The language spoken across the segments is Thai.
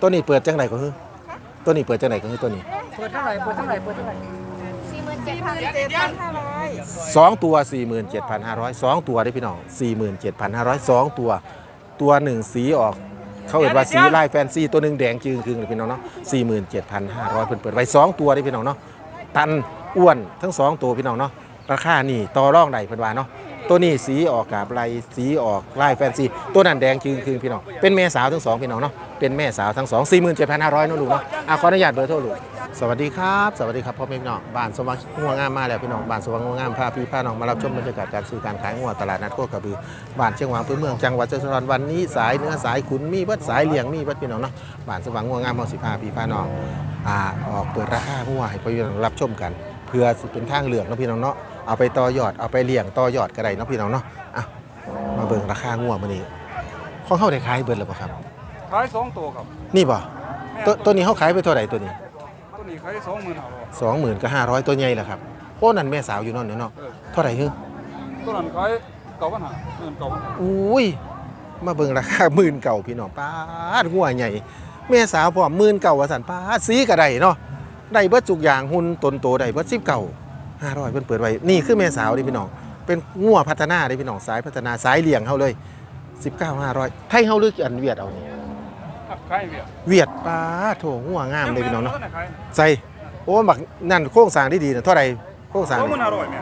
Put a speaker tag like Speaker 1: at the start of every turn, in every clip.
Speaker 1: ตัวนี้เปิดจังไหนก็คือตัวนี้เปิดจังไหนก็คือตัวนี้
Speaker 2: เปิดเท่าไหร่เปิดเท่าไหร่เปิดเท่าไหร่
Speaker 3: สี่หมื่นเจ็ดพันห้าร้อย
Speaker 1: สองตัว 47,500สองตัวได้พี่น้อง47,500สองตัว ตัวหนึ่งสีออก เขาเอ่ยว่าสีลายแฟนซีตัวหนึ่งแดงจึงคืงเลยพี่น้องเนาะ47,500เพิ่นเปิดไว้สองตัวได้พี่น้องเนาะตันอ้วนทั้งสองตัวพี่น้องเนาะราคานี่ต่อรองได้เพิ่นว่าเนาะตัวนี้สีออกกับลายสีออกลายแฟนซีตัวนั้นแดงจึงคืงพี่น้องเป็นแม่สาวทั้งสองพี่น้องเนาะ เป็นแม่สาวทั้งสอง47,500เนาะลูกเนาะอะขออนุญาตเบอร์โทรลูกสวัสดีครับ สวัสดีครับพ่อแม่พี่น้องบ้านสว่างงัวงงามมาแล้วพี่น้องบ้านสว่างงัวงงามพาพี่พาน้องมารับชมบรรยากาศการซื้อการขายงัวตลาดนัดโคกระบือบ้านเชียงหวางพื้นเมืองจังหวัดเชียงรายวันนี้สายเนื้อสายขุนมีเบิดสายเลี้ยงมีเบิดพี่น้องเนาะบ้านสว่างงัวงงามเฮาสิพาพี่พาน้องอ่าออกเปิดราคางัวให้พี่น้องรับชมกัน เพื่อเป็นทางเลือกเนาะพี่น้องเนาะเอาไปต่อยอดเอาไปเลี้ยงต่อยอดก็ได้เนาะพี่น้องเนาะอะมาเบิ่งราคางัวมื้อนี้ของเฮาได้ขายเบิดแล้วบ่ครับ
Speaker 2: ขายสองตัวครับ
Speaker 1: นี่บ่ตัวตัวนี้เฮาขายไปเท่าไหร่ตัวนี้
Speaker 2: ตัวนี้ขายสองหมื่นห้าร้อย
Speaker 1: สองหมื่นก็ห้าร้อยตัวใหญ่แหละครับโอ้นั่นแม่สาวอยู่นั่นเนาะ
Speaker 2: เออ
Speaker 1: เท่าไหร่ฮึ
Speaker 2: ตัวนั้นขายเก้าพันห้าหมื่นเก้าพันห้า
Speaker 1: อุ้ยมาเบิ่งราคาหมื่นเก่าพี่น้องป้าดหัวใหญ่แม่สาวพร้อมหมื่นเก่าว่าสันป้าดสีก็ได้เนาะได้เบิดทุกอย่างหุ่นตนโตได้เบิดสิบเก่าห้าร้อยเพิ่นเปิดไว้นี่คือแม่สาวเดิพี่น้องเป็นงัวพัฒนาเดิพี่น้องสายพัฒนาสายเลี้ยงเฮาเลยสิบเก้าห้าร้อยไทยเฮาหรืออันเวียดเอานี่
Speaker 2: ขายเบียร์
Speaker 1: เวียดป้าดโถงัวงามเลยพี่น้องเนาะ
Speaker 2: ตัวไหขาย
Speaker 1: ใส่โอ้บักนั่นโครงสร้างที่ดีนะเท่าไหร่โครงส
Speaker 2: ส
Speaker 1: ร้า
Speaker 2: องงหมื่นห้าร้อยแม่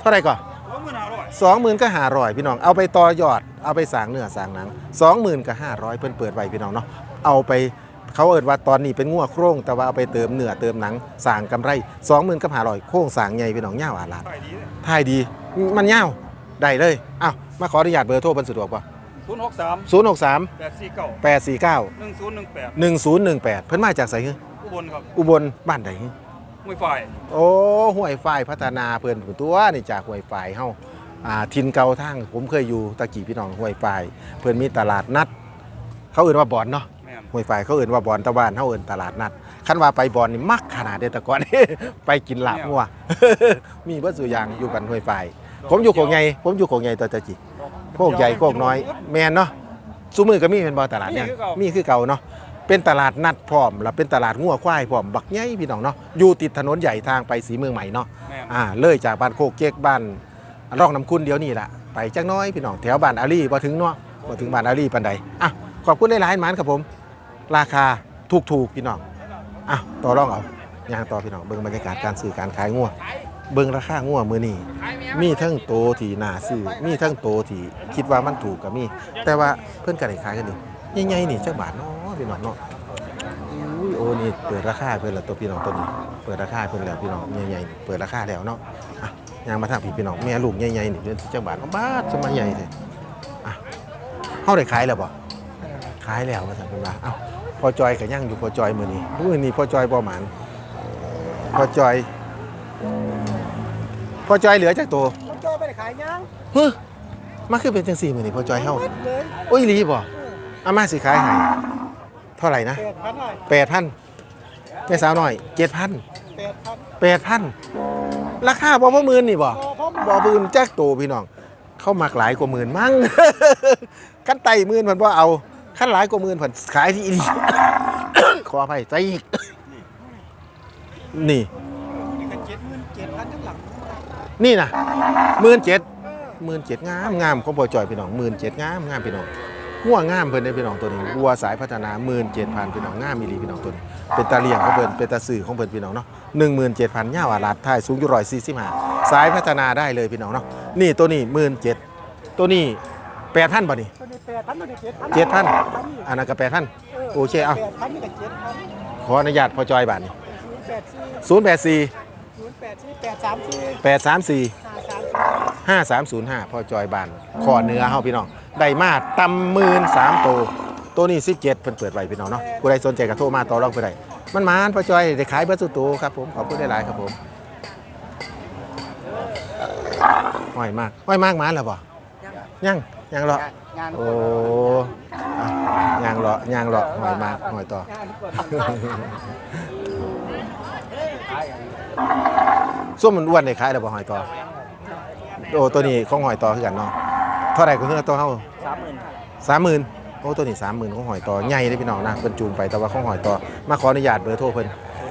Speaker 1: เท่าไหร่ก่อน
Speaker 2: สองหมื่นห้าร้อย
Speaker 1: สองหมื่นก็หาร้อยพี่น้องเอาไปต่อยอดเอาไปสร้างเนื้อสร้างหนังสองหมื่นก็ห้าร้อยเพิ่นเปิดไว้พี่น้องเนาะเอาไปเขาเอิดว่าตอนนี้เป็นงัวโครงแต่ว่าเอาไปเติมเนื้อเติมหนังสร้างกำไรสองหมื่นก็หาร้อยโครงสร้างใหญ่พี่น้องเง่าวอาลาด
Speaker 2: ขายดีเลย
Speaker 1: ท่ายดีมันเง่าวได้เลยอ้าวมาขออนุญาตเบอร์โทรเพิ่นสะดวกป่ะ
Speaker 2: ศูนย์หกสาม
Speaker 1: ศูนย์หกสาม
Speaker 2: แปดสี่เก้า
Speaker 1: แปดสี่เก้า
Speaker 2: หนึ่งศูนย์หนึ่งแปด
Speaker 1: หนึ่งศูนย์หนึ่งแปดเพิ่นมาจากไสฮึ
Speaker 2: อุบลครับ
Speaker 1: อุบลบ้านใดฮึ
Speaker 2: มวยฝ่าย
Speaker 1: โอ้ห้วยฝ้ายพัฒนาเพิ่นผู้ตัวนี่จากห้วยฝ้ายเฮาอ่าทินเก่าทางผมเคยอยู่ตะกี้พี่น้องห้วยฝ้ายเพิ่นมีตลาดนัด เขาเอื่นว่าบอนเนาะ
Speaker 2: แม่น
Speaker 1: ห้วยฝ้ายเขาเอื่นว่าบอนตะวันเฮาเอื่นตลาดนัดคันว่าไปบอนนี่มักขนาดเดะแต่ก่อน ไปกินลาบงัว มีเบิดสุอย่างอยู่กันห้วยฝ้าย ผมอยู่โคกใหญ่ผมอยู่โคกใหญ่ตะตะกี้ โคกใหญ่โคกน้อย แม่นเนาะซุมือก็มีเป็นบ่ตลาดเนี่ยมีคือเก่าเนาะเป็นตลาดนัดพร้อมแล้วเป็นตลาดงัวควายพร้อมบักใหญ่พี่น้องเนาะอยู่ติดถนนใหญ่ทางไปสีเมืองใหม่เนาะ
Speaker 2: แม่น
Speaker 1: อ่าเลยจากบ้านโคกเก๊กบ้านร่องน้ำคุณเดียวนี่แหละไปจักหน้อยพี่น้องแถวบ้านอาลีพอถึงเนาะพอถึงบ้านอาลีปันใดอะขอบคุณหลายๆหมานครับผม ราคาถูกๆพี่น้องอะต่อรองเอาย่างต่อพี่น้องเบิ่งบรรยากาศการซื้อการขายงัว เบิ่งราคางัวมื้อนี้มีทั้งโตที่น่าซื้อมีทั้งโตที่คิดว่ามันถูกก็มี แต่ว่าเพิ่นก็ได้ขายกันอยู่ใหญ่ๆนี่จักบาทเนาะพี่น้องเนาะอุ้ยโอ้นี่เปิดราคาเพิ่นแล้วตัวพี่น้องตัวนี้ เปิดราคาเพิ่นแล้วพี่น้องใหญ่ๆเปิดราคาแล้วเนาะอะยางมาทางพี่พี่น้องแม่ลูกใหญ่ๆนี่เดือนจังบาทบาทสมัยใหญ่แท้อะเฮาได้ขายแล้วบ่ขายแล้วว่าซั่นเพิ่นว่าเอ้าพอจอยก็ยังอยู่พอจอยมื้อนี้มื้อนี้พอจอยบ่หมานพอจอย พอจอยเหลือจักตัว
Speaker 4: มันจอยไปได้ขายยัง
Speaker 1: ฮึมาคือเป็นจังซี่มื้อนี้พอจอยเฮา
Speaker 4: หมดเลย
Speaker 1: โอ้ยอีหลีบ่อามาสิขายให้เท่าไหร่นะ
Speaker 4: แปดพันหน่อย
Speaker 1: 8,000แม่สาวน้อย7,000
Speaker 4: แปดพัน
Speaker 1: แปดพันราคาบ่พอหมื่นนี่บ่
Speaker 4: พอพร้อม
Speaker 1: บ่หมื่นแจ็คโตพี่น้อง เข้ามักหลายกว่าหมื่นมั้ง ขั้นไต่หมื่นเพิ่นบ่เอาขั้นหลายกว่าหมื่นเพิ่นขายที่อีหลี ขออภัยใจอีกนี่
Speaker 4: นี่ก็เจ็ดหมื่นเจ็ดพันทั้งหลัง
Speaker 1: นี่น่ะหมื่นเจ็ดหมื่นเจ็ดงามงามของพ่อจอยพี่น้องหมื่นเจ็ดงามงามพี่น้องวัวงามเพิ่นได้พี่น้องตัวนี้วัวสายพัฒนาหมื่นเจ็ดพันพี่น้องงามอีหลีพี่น้องตัวนี้เป็นตาเลียงของเพิ่นเป็นตาสื่อของเพิ่นพี่น้องเนาะหนึ่งหมื่นเจ็ดพันย่าวอาลาดไทยสูงอยู่ร้อยสี่สิบห้าสายพัฒนาได้เลยพี่น้องเนาะนี่ตัวนี้หมื่นเจ็ดตัวนี้แปดพันบ่นี่
Speaker 4: ตัวนี้แปดพันตัวนี้เจ็ดพัน
Speaker 1: เจ็ดพันอันนั้นก็แปดพันโอเคเอา
Speaker 4: แปดพันนี่ก็เจ็ดพัน
Speaker 1: ขออนุญาตพ่อจอยบาทนี่
Speaker 4: ศูนย์แปดสี่
Speaker 1: ศูนย์ แปดสี่
Speaker 4: ศูนย์แปดสี่แปดสามสี่
Speaker 1: แปดสามสี่
Speaker 4: ห้าสามสี่
Speaker 1: ห้าสามศูนย์ห้าพ่อจอยบานขอเนื้อเฮาพี่น้องได้มาตำหมื่นสามตัวตัวนี้สิบเจ็ดเพิ่นเปิดไว้พี่น้องเนาะผู้ใดสนใจก็โทรมาต่อรองไปได้มันมานพ่อจอยได้ขายเบอร์สุดตัวครับผมขอบคุณหลายๆครับผมห้อยมากห้อยมากหมานแล้วบ่ยังยังเหรอโอ้อะยังเหรอยังเหรอห้อยมากห้อยต่อ ส้มมันอ้วนได้ขายแล้วบ่หอยต่อโอ้ตัวนี้ของหอยต่อคือกันเนาะเท่าไหร่ก็คือตัวเฮา
Speaker 4: สามหมื่น
Speaker 1: สามหมื่นโอ้อ้ตัวนี้สามหมื่นของหอยต่อใหญ่เลยพี่น้องนะเพิ่นจูงไปแต่ว่าของหอยต่อมาขออนุญาตเบอร์โทรเพิ่น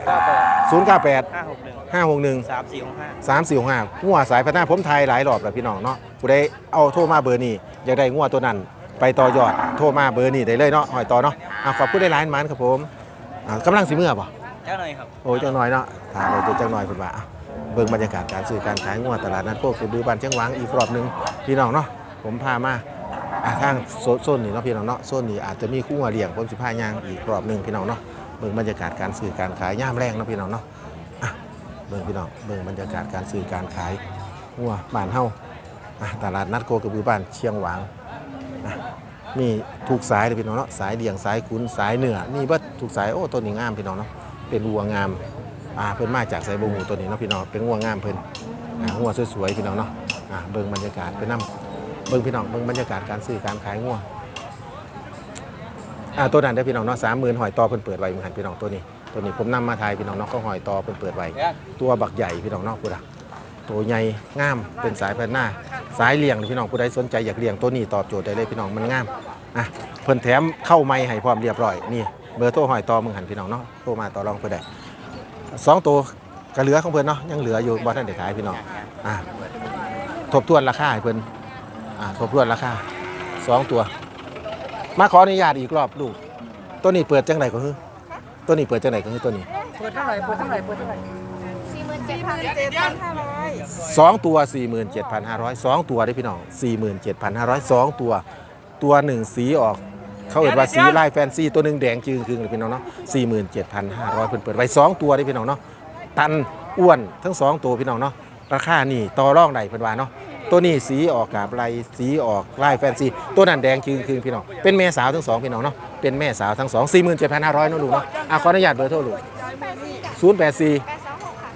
Speaker 5: เก้าแปด
Speaker 1: ศูนย์เก้าแปด
Speaker 5: ห้าหกหนึ่ง
Speaker 1: ห้าหกหนึ่ง
Speaker 5: สามสี่หกห้า
Speaker 1: สามสี่ห้างัวสายพัฒนาผมไทยหลายรอบแล้วพี่น้องเนาะผู้ใดเอาโทรมาเบอร์นี้อยากได้งัวตัวนั้นไปต่อยอดโทรมาเบอร์นี้ได้เลยเนาะหอยต่อเนาะอะขอบคุณได้หลายมันครับผมอะกำลังสิเมื่อป่ะ
Speaker 5: เจ้าหน่อยครับ
Speaker 1: โอ้ยจังน้อยเนาะถามเลยตัวจังน้อยเพิ่นว่าอะ เบิ่งบรรยากาศการซื้อการขายงัวตลาดนัดโคกคือบือบ้านเชียงหวางอีกรอบหนึ่งพี่น้องเนาะผมพามาอะทางโซโซนนี้เนาะพี่น้องเนาะโซนนี้อาจจะมีคู่งัวเลี้ยงผมสิพายางอีกรอบหนึ่งพี่น้องเนาะเบิ่งบรรยากาศการซื้อการขายย่ามแรงเนาะพี่น้องเนาะอะเบิ่งพี่น้องเบิ่งบรรยากาศการซื้อการขายงัวบ้านเฮาอะตลาดนัดโคกระบือบ้านเชียงหวางอะมีถูกสายเลยพี่น้องเนาะสายเดี่ยงสายขุนสายเหนือมีเบิดถูกสายโอ้ต้นนี้งามพี่น้องเนาะเป็นวัวงาม อ่าเพิ่นมาจากไซบูมูตัวนี้เนาะพี่น้องเป็นงัวงามเพิ่นอ่างัวสวยๆพี่น้องเนาะอ่าเบิ่งบรรยากาศไปนํเบิ่งพี่น้องเบิ่งบรรยากาศการซื้อการขายงัวอ่าตัวนั้นได้อพี่น้องเนาะสามหมื่นหอยต่อเพิ่นเปิดไว้เหมือนกันพี่น้องตัวนี้ ตัวนี้ผมนำมาทายพี่น้องเนาะเขาหอยต่อเพิ่นเปิดไว้ตัวบักใหญ่พี่น้องเนาะผู้ใดตัวใหญ่งามเป็นสายพันธุ์หน้า สายเลี้ยงนี่พี่น้องผู้ใดสนใจอยากเลี้ยงตัวนี้ตอบโจทย์ได้เลยพี่น้องมันงามอะเพิ่นแถมเข้าไม้ให้พร้อมเรียบร้อยนี่เบอร์โทรหอยต่อมึงหันพี่น้องเนาะโทรมาต่อรองเพิ่นได้ สองตัวกระเหลือของเพิ่นเนาะยังเหลืออยู่บ่ทันได้ขายพี่น้องอ่าทบทวนราคาให้เพิ่นอ่าทบทวนราคาสองตัว มาขออนุญาตอีกรอบลูกตัวนี้เปิดจังไดก็คือตัวนี้เปิดจังไดก็คือตัวนี้
Speaker 4: เปิดเท่าไหร่เปิดเท่าไหร่เปิดเท่าไหร่
Speaker 3: สี่หมื่นเจ็
Speaker 4: สี่
Speaker 3: ด
Speaker 4: ห
Speaker 3: พัน
Speaker 4: มื่นเจ็ดพันห้าร้อย
Speaker 1: สองตัว47,500สองตัวได้อพี่น้อง47,500สองตัว ตัวหนึ่งสีออก เขาเห็นว่าสีลายแฟนซีตัวหนึ่งแดงจึงคืงเลยพี่น้องเนาะ47,500เพิ่นเปิดไว้สองตัวได้อพี่น้องเนาะตันอ้วนทั้งสองตัวพี่น้องเนาะราคานี่ต่อรองได้เพิ่นว่าเนาะตัวนี้สีออกกาบลายสีออกลายแฟนซีตัวนั้นแดงจึงคืงพี่น้องเป็นแม่สาวทั้งสองพี่น้องเนาะเป็นแม่สาวทั้งสอง47,500เนาะลูกเนาะอะขออนุญาตเบอร์โทรลูก
Speaker 3: แปดสี่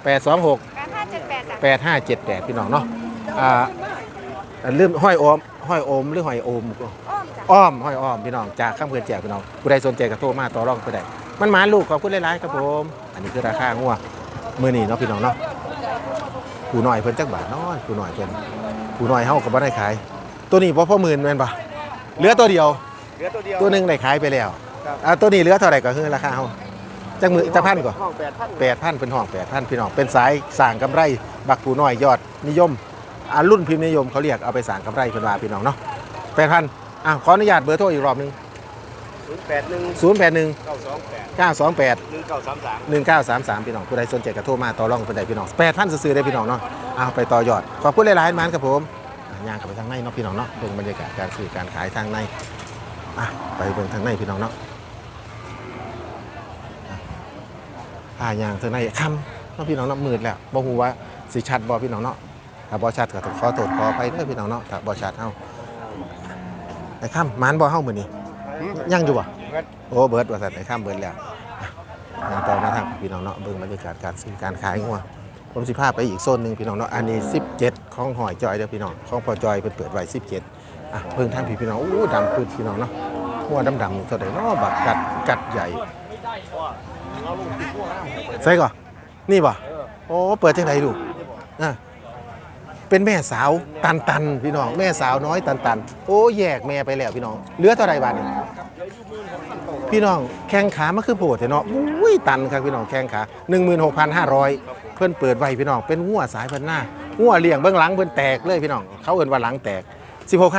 Speaker 3: แปดสองหกค่ะ
Speaker 1: 084
Speaker 3: แปดห้าเจ็ดแปดจ้ะ
Speaker 1: 8578พี่น้องเนาะอ่าอ่าลืมห้อยโอม ห้อยโอมหรือห้อยโอม
Speaker 3: อ้อมจ้ะ
Speaker 1: อ้อมห้อยอ้อมพี่น้องจากข้ามเพื่อนแจกพี่น้องผู้ใดสนใจก็โทรมาต่อรองผู้ใดมันหมานลูกขอบคุณหลายๆครับผมอันนี้คือราคางัวมือนี้เนาะพี่น้องเนาะผู้น้อยเพิ่นจักบาทน้อยผู้น้อยเพิ่นผู้น้อยเฮาก็บ่ได้ขาย ตัวนี้บ่พอหมื่นแม่นปะเหลือตัวเดียว
Speaker 5: เหลือตัวเดียว
Speaker 1: ตัวหนึงได้ขายไปแล้ว
Speaker 5: ครับ
Speaker 1: อ่าตัวนี้เหลือเท่าไหร่ก็คือราคาเฮาจักมือจักพันก่อน
Speaker 5: ห้องแปดพัน
Speaker 1: แปดพันเป็นห้องแปดพันพี่น้องเป็นสายสร้างกำไร บักผู้น้อยยอดนิยมอ่า รุ่นพิมพ์นิยมเขาเรียกเอาไปสร้างกำไรเป็นว่าพี่น้องเนาะแปดพันอะขออนุญาตเบอร์โทรอีกรอบหนึง
Speaker 5: ศูนย์แปดหนึ่ง
Speaker 1: ศูนย์แปดหนึ่ง
Speaker 5: เก้าสองแปด
Speaker 1: เก้าสองแปด
Speaker 5: หนึ่งเก้าสามสาม
Speaker 1: หนึ่งเก้าสามสามพี่น้องผู้ใดสนใจก็โทรมาต่อรองผู้ใดพี่น้องแปดพันซื้อๆได้พี่น้องเนาะเอาไปต่อยอด ขอบคุณหลายๆมันครับผมอะย่างเข้าไปทางในเนาะพี่น้องเนาะเบิ่งบรรยากาศการซื้อการขายทางในอะไปเบิ่งทางในพี่น้องเนาะอะอ่าย่างทางในค่ำเนาะพี่น้องเนาะมืดแล้วบ่ฮู้ว่าสิชัดบ่พี่น้องเนาะ ถ้าบ่ชัดก็ต้องขอโทษขออภัยเด้อพี่น้องเนาะถ้าบ่ชัดเฮาไอ้ค่ำหมานบ่เฮามื้อนี้ยังอยู่บ่โอ้เบิร์ดว่าสัตว์ในข้ามเบิร์ดแล้วอะงานต่อมาทางพี่น้องเนาะเบิ่งบรรยากาศการซื้อการขายงัวผมสิพาไปอีกโซนหนึ่งพี่น้องเนาะอันนี้ 17ของหอยจอยเด้อพี่น้องของพอจอยเพิ่นเปิดไว้17อะเพิ่งทางพี่พี่น้องโอ้ดำปืดพี่น้องเนาะหัวดำๆเท่าใดเนาะบักกัดกัดใหญ่ใส่ก่อนนี่บ่โอ้เปิดจังไดลูกอะ เป็นแม่สาวตันตันพี่น้องแม่สาวน้อยตันตันโอ้แยกแม่ไปแล้วพี่น้องเหลือเท่าใดบาดนี้พี่น้องแข้งขามันคือโผล่เนาะอุ้ยตันครับพี่น้องแข้งขา16,500 เพิ่อนเปิดไว้พี่น้องเป็นงัวสายพันหน้างัวเลี้ยงเบื้องหลังเพิ่นแตกเลยพี่น้องเขาเอินว่าหลังแตก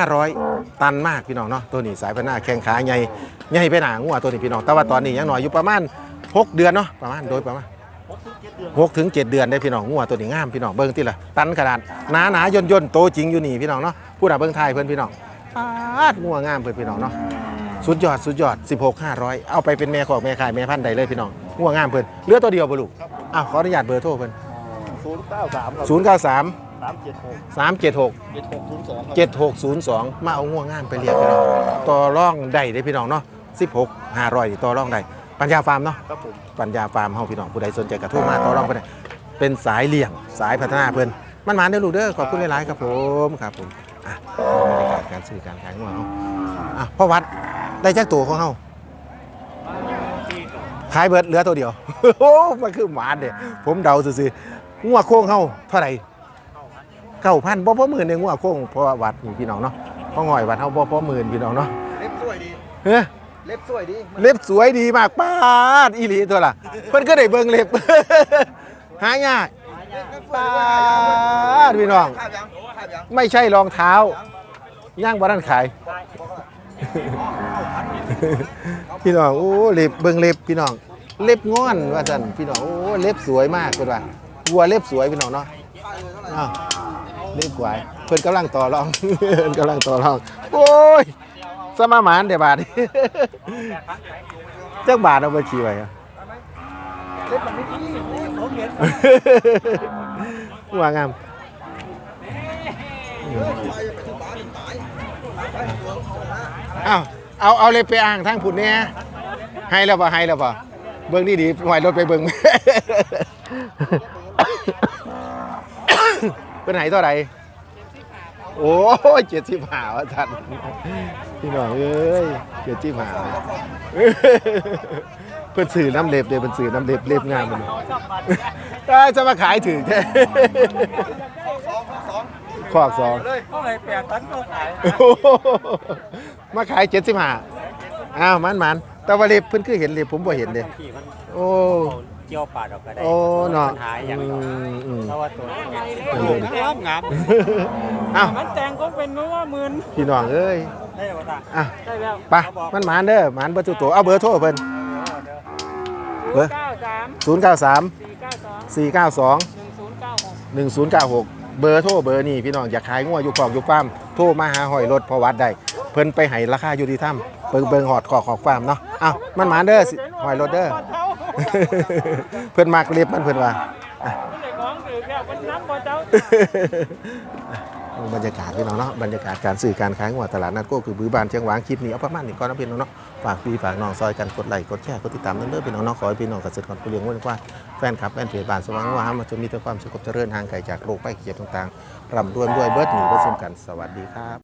Speaker 1: 16,500 ตันมากพี่น้องเนาะตัวนี้สายพันหน้าแข้งขาใหญ่ใหญ่ไปหนางัวตัวนี้พี่น้องแต่ว่าตอนนี้ยังหน้อยอยู่ประมาณ 6 เดือนเนาะประมาณโดยประมาณ 6ถึง7เดือนได้พี่น้องงัวตัวนี้งามพี่น้องเบิ่งติล่ะตันขนาดหนาหนาย่นย่นๆโตจริงอยู่นี่พี่น้องเนาะผู้น่ะเบิ่งไทยเพิ่นพี่น้องปาดงัวงามเพิ่นพี่น้องเนาะสุดยอดสุดยอด 16 500 เอาไปเป็นแม่ของแม่ขายแม่พันธุ์ใดเลยพี่น้องง่วงงามเพิ่นเหลือตัวเดียวบ่ลูกอ้าวขออนุญาตเบอร์โทรเพิ่น
Speaker 5: ศูนย์เก้าสาม
Speaker 1: 093
Speaker 5: สามเจ็ดหก
Speaker 1: 376
Speaker 5: เจ็ดหกศูนย์สองครับ
Speaker 1: 7602มาเอาง่วงงามไปเลี้ยงพี่น้องต่อร่องได้เด้พี่น้องเนาะ16 500นี่ต่อร่องได้ ปัญญาฟาร์มเนาะ
Speaker 5: ครับผม
Speaker 1: ปัญญาฟาร์มเฮาพี่น้องผู้ใดสนใจก็โทรมาต่อรองไปได้เป็นสายเลี้ยงสายพัฒนาเพิ่นมันมาเด้อลูกเด้อขอบคุณหลายๆครับผมครับผมอะบรรยากาศการซื้อการขายงัวเฮาอะพ่อวัดได้จักตัวของเฮาขายเบิดเหลือตัวเดียวโอ้มันคือหมาเด้ผมเดาซื่อๆงัวโค้งเฮาเท่าไหร่เก้าพันบ่พอหมื่นเองงัวโค้งเพราะว่าวัดนี่พี่น้องเนาะพ่อง่อยวัดเฮาบ่พอหมื่นพี่น้องเนาะ
Speaker 5: เล็บสวยดี
Speaker 1: เฮ้ย
Speaker 5: เล็บสวยดี
Speaker 1: เล็บสวยดีมากป้าดอีหลีตัวล่ะ เพิ่นก็ได้เบิ่งเล็บ หายากป้าดพี่น้อง
Speaker 5: ขาวยังขาวยัง
Speaker 1: ไม่ใช่รองเท้า ย่างบ่ทันขาย พี่น้อง โอ้ เล็บเบิ่งเล็บพี่น้อง เล็บงอนว่าซั่นพี่น้อง โอ้ เล็บสวยมากเพิ่นว่าวัวเล็บสวยพี่น้องเนาะอ้าวเล็บกวายเพิ่นกำลังต่อรอง เพิ่นกำลังต่อรอง โอ้ย สมาหมานเดี๋ยวบาทจักบาทเอาไปขี่ไว้อะว่างามอ้าวเอาเอาเลยไปอ่างทางผุดเนี่ยให้แล้วป่ะให้แล้วป่ะเบิ้งดีดีๆหน่อยรถไปเบิ้งเป็นไหนเท่าไหร่ โอ้ยเจ็ดสิบห้าวะท่านพี่น้องเอ้ยเจ็ดสิบห้าเพื่อนสื่อน้ำเล็บเดยเพื่อนสื่อน้ำเล็บเล็บงามมันได้จะมาขายถึงแท้ขอกสอง
Speaker 2: เท่าไหร่แปดตันก็ขาย
Speaker 1: โอ้โหมาขายเจ็ดสิบห้าอ้าวมันมันแต่ว่าเล็บเพิ่อนคือเห็นเล็บผมบ่เห็นเด้โอ้
Speaker 6: เจียวปาดออกก็ได้
Speaker 1: โอ้เนาะ
Speaker 6: ปัญหาอย่าง
Speaker 1: อื
Speaker 6: เดียว
Speaker 1: มอืม
Speaker 6: เพราะว่าตัวนี้
Speaker 1: เออ
Speaker 6: งามงาม
Speaker 1: อ้าว
Speaker 4: มันแต่งก็เป็นนัวหมื่น
Speaker 1: พี่น้องเอ้ย
Speaker 6: ได้ป่ะตา
Speaker 1: อะ
Speaker 4: ได้แล้ว
Speaker 1: ไปมันหมานเด้อหมานเบอร์ตุโตเอาเบอร์โทรเพิ่นเบอร์
Speaker 4: เก้าสาม
Speaker 1: 0 9 3
Speaker 4: สี่เก้าสอง
Speaker 1: 4 9
Speaker 4: หนึ่งศูนย์เก้าหก
Speaker 1: 2 1 0 9 6 เบอร์โทรเบอร์นี่พี่น้องอยากขายงัวอยู่กองอยู่ฟาร์มโทรมาหาหอยรถพอวัดได้เพิ่นไปให้ราคาอยู่ที่ถ้ำเบิ่งเบิ่งหอดขอกของฟาร์มเนาะอ้าวมันหมานเด้อสิหอยรถเด้อเพิ่นมักเล็บมัน เพิ่อนว่า
Speaker 4: ไม่ได้ของถือแล้วมันน้ำบ่เจ้า
Speaker 1: บรรยากาศพี่น้องเนาะบรรยากาศการสื่อการขายงัวตลาดนัดก็คือบื้อบานเชียงหวางคลิปนี้เอาประมาณนี้ก่อนนะพี่น้องเนาะฝากพี่ฝากน้องซอยกันกดไลค์กดแชร์กดติดตามเด้อยๆพี่น้องเนาะขอให้พี่น้องเกษตรกรผู้เลี้ยงวัวว่าแฟนคลับแฟนเพจบานสว่างว่ามันจะมีแต่ความสุขเจริญห่างไกลจากโรคภัยไข้เจ็บต่างๆร่ำรวยด้วยเบิร์ดหนีเบิดสมกันสวัสดีครับ